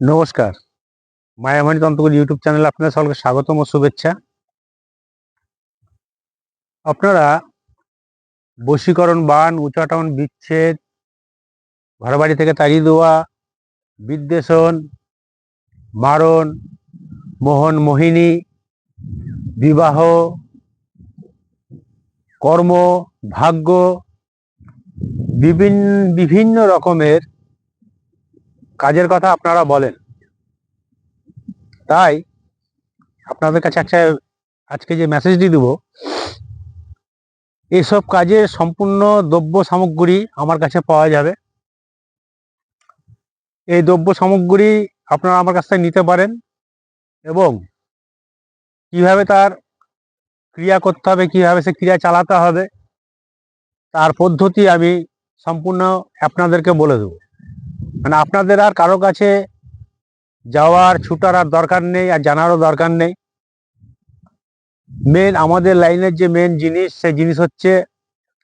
নমস্কার। মায়ামণি তন্ত্রগুলি ইউটিউব চ্যানেলে আপনাদের সকলকে স্বাগতম ও শুভেচ্ছা। আপনারা বশীকরণ, বান, উচাটন, বিচ্ছেদ ঘর বাড়ি থেকে তাড়িয়ে দেওয়া, বিদ্বেষণ, মারণ, মোহন, মোহিনী, বিবাহ, কর্ম, ভাগ্য, বিভিন্ন বিভিন্ন রকমের কাজের কথা আপনারা বলেন। তাই আপনাদের কাছে একটা আজকে যে মেসেজটি দেব এইসব কাজে সম্পূর্ণ দ্রব্য সামগ্রী আমার কাছে পাওয়া যাবে। এই দ্রব্য সামগ্রী আপনারা আমার কাছ থেকে নিতে পারেন এবং কীভাবে তার ক্রিয়া করতে হবে, কীভাবে সে ক্রিয়া চালাতে হবে, তার পদ্ধতি আমি সম্পূর্ণ আপনাদেরকে বলে দেবো। মানে আপনাদের আর কারও কাছে যাওয়ার, ছুটার আর দরকার নেই আর জানারও দরকার নেই। মেন আমাদের লাইনের যে মেন জিনিস, সেই জিনিস হচ্ছে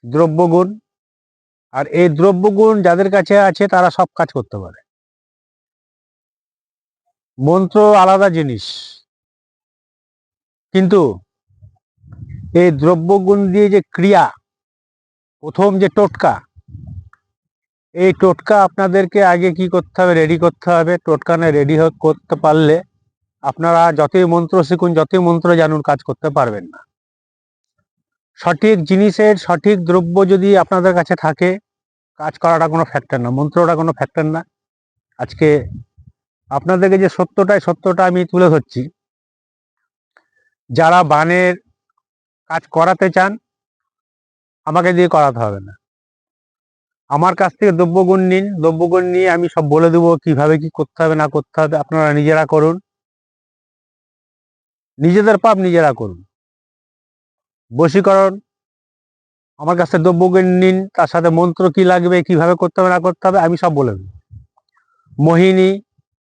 দ্রব্যগুণ। আর এই দ্রব্যগুণ যাদের কাছে আছে, তারা সব কাজ করতে পারে। মন্ত্র আলাদা জিনিস। কিন্তু এই দ্রব্যগুণ দিয়ে যে ক্রিয়া, প্রথম যে টোটকা এই টোটকা আপনাদেরকে আগে কি করতে হবে? রেডি করতে হবে। টোটকা টোটকানে রেডি করতে পারলে আপনারা যতই মন্ত্র শিখুন, যতই মন্ত্র জানুন, কাজ করতে পারবেন না। সঠিক জিনিসের সঠিক দ্রব্য যদি আপনাদের কাছে থাকে, কাজ করাটা কোনো ফ্যাক্টর না, মন্ত্রটা কোনো ফ্যাক্টর না। আজকে আপনাদেরকে যে সত্যটাই, সত্যটা আমি তুলে ধরছি। যারা বানের কাজ করাতে চান, আমাকে দিয়ে করাতে হবে না। আমার কাছ থেকে দ্রব্যগুণ নিন। দ্রব্যগুণ নিয়ে আমি সব বলে দেবো কীভাবে কি করতে হবে, না করতে হবে। আপনারা নিজেরা করুন। নিজেদের পাপ নিজেরা করুন। বশীকরণ, আমার কাছে দ্রব্যগুণ নিন। তার সাথে মন্ত্র কি লাগবে, কীভাবে করতে হবে, না করতে হবে, আমি সব বলে দেবো। মোহিনী,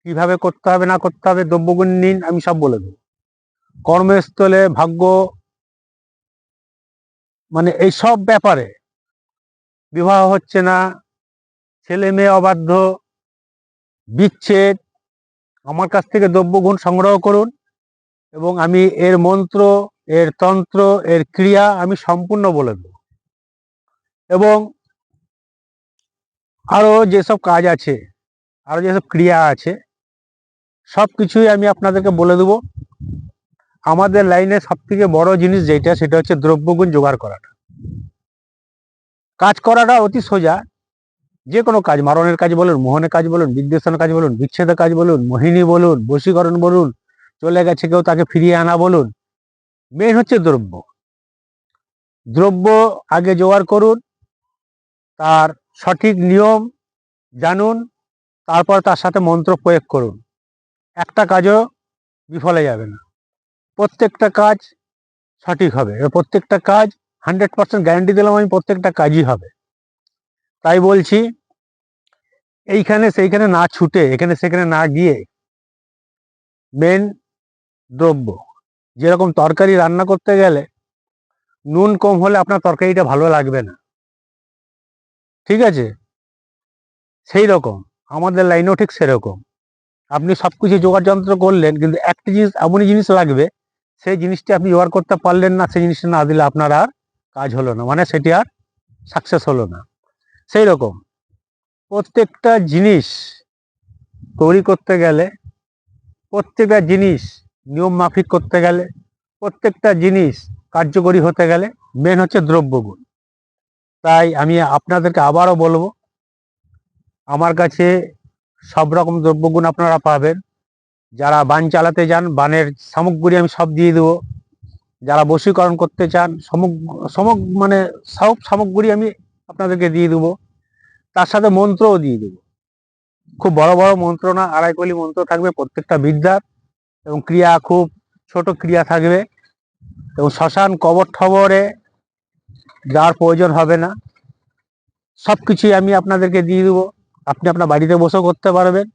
কীভাবে করতে হবে, না করতে হবে, দ্রব্যগুণ নিন, আমি সব বলে দেবো। কর্মস্থলে ভাগ্য মানে এই সব ব্যাপারে বিবাহ হচ্ছে না, ছেলে মেয়ে অবাধ্য, বিচ্ছেদ। আমার কাছ থেকে দ্রব্যগুণ সংগ্রহ করুন এবং আমি এর মন্ত্র, এর তন্ত্র, এর ক্রিয়া আমি সম্পূর্ণ বলে দেব। এবং আরও যেসব কাজ আছে আরও যেসব ক্রিয়া আছে, সব কিছুই আমি আপনাদেরকে বলে দেব। আমাদের লাইনে সব থেকে বড় জিনিস যেটা, সেটা হচ্ছে দ্রব্যগুণ জোগাড় করাটা। কাজ করাটা অতি সোজা। যে কোনো কাজ, মারণের কাজ বলুন, মোহনের কাজ বলুন বিদ্বেষণের কাজ বলুন, বিচ্ছেদের কাজ বলুন, মোহিনী বলুন, বশীকরণ বলুন, চলে গেছে কেউ তাকে ফিরিয়ে আনা বলুন। মেন হচ্ছে দ্রব্য। দ্রব্য আগে জোগাড় করুন, তার সঠিক নিয়ম জানুন, তারপর তার সাথে মন্ত্র প্রয়োগ করুন। একটা কাজও বিফলে যাবে না। প্রত্যেকটা কাজ সঠিক হবে। প্রত্যেকটা কাজ হান্ড্রেড পার্সেন্ট গ্যারান্টি দিলাম আমি প্রত্যেকটা কাজই হবে। তাই বলছি, এইখানে সেইখানে না ছুটে, এখানে সেখানে না গিয়ে মেন দ্রব্য, যেরকম তরকারি রান্না করতে গেলে নুন কম হলে আপনার তরকারিটা ভালো লাগবে না। ঠিক আছে? সেই রকম, আমাদের লাইনও ঠিক সেরকম। আপনি সব কিছু জোগাড় যন্ত্র করলেন, কিন্তু একটা জিনিস, এমনই জিনিস লাগবে, সেই জিনিসটি আপনি জোগাড় করতে পারলেন না, সেই জিনিসটা না দিলে আপনার আর কাজ হলো না মানে সেটি আর সাকসেস হলো না। সেই রকম প্রত্যেকটা জিনিস তৈরি করতে গেলে, প্রত্যেকটা জিনিস নিয়ম মাফিক করতে গেলে, প্রত্যেকটা জিনিস কার্যকরী হতে গেলে মেন হচ্ছে দ্রব্যগুণ। তাই আমি আপনাদেরকে আবারও বলব, আমার কাছে সব রকম দ্রব্যগুণ আপনারা পাবেন। যারা বান চালাতে যান, বানের সামগ্রী আমি সব দিয়ে দেবো। যারা বশীকরণ করতে চান সমগ মানে সব সামগ্রী আমি আপনাদেরকে দিয়ে দেবো। তার সাথে মন্ত্রও দিয়ে দেবো। খুব বড় বড় মন্ত্র না, আড়াই কলি মন্ত্র থাকবে প্রত্যেকটা বিদ্যার এবং ক্রিয়া খুব ছোট ক্রিয়া থাকবে এবং শ্মশান কবর ঠবরে যাওয়ার প্রয়োজন হবে না। সব কিছুই আমি আপনাদেরকে দিয়ে দেবো। আপনি আপনার বাড়িতে বসেও করতে পারবেন,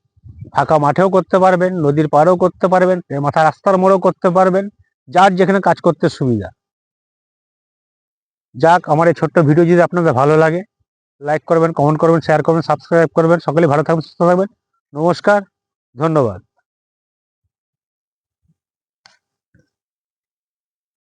ফাঁকা মাঠেও করতে পারবেন, নদীর পাড়েও করতে পারবেন মাথা রাস্তার মোড়েও করতে পারবেন। যার যেখানে কাজ করতে সুবিধা। যাক, আমার এই ছোট্ট ভিডিও যদি আপনাদের ভালো লাগে লাইক করবেন কমেন্ট করবেন শেয়ার করবেন সাবস্ক্রাইব করবেন। সকলে ভালো থাকবেন, সুস্থ থাকবেন। নমস্কার, ধন্যবাদ।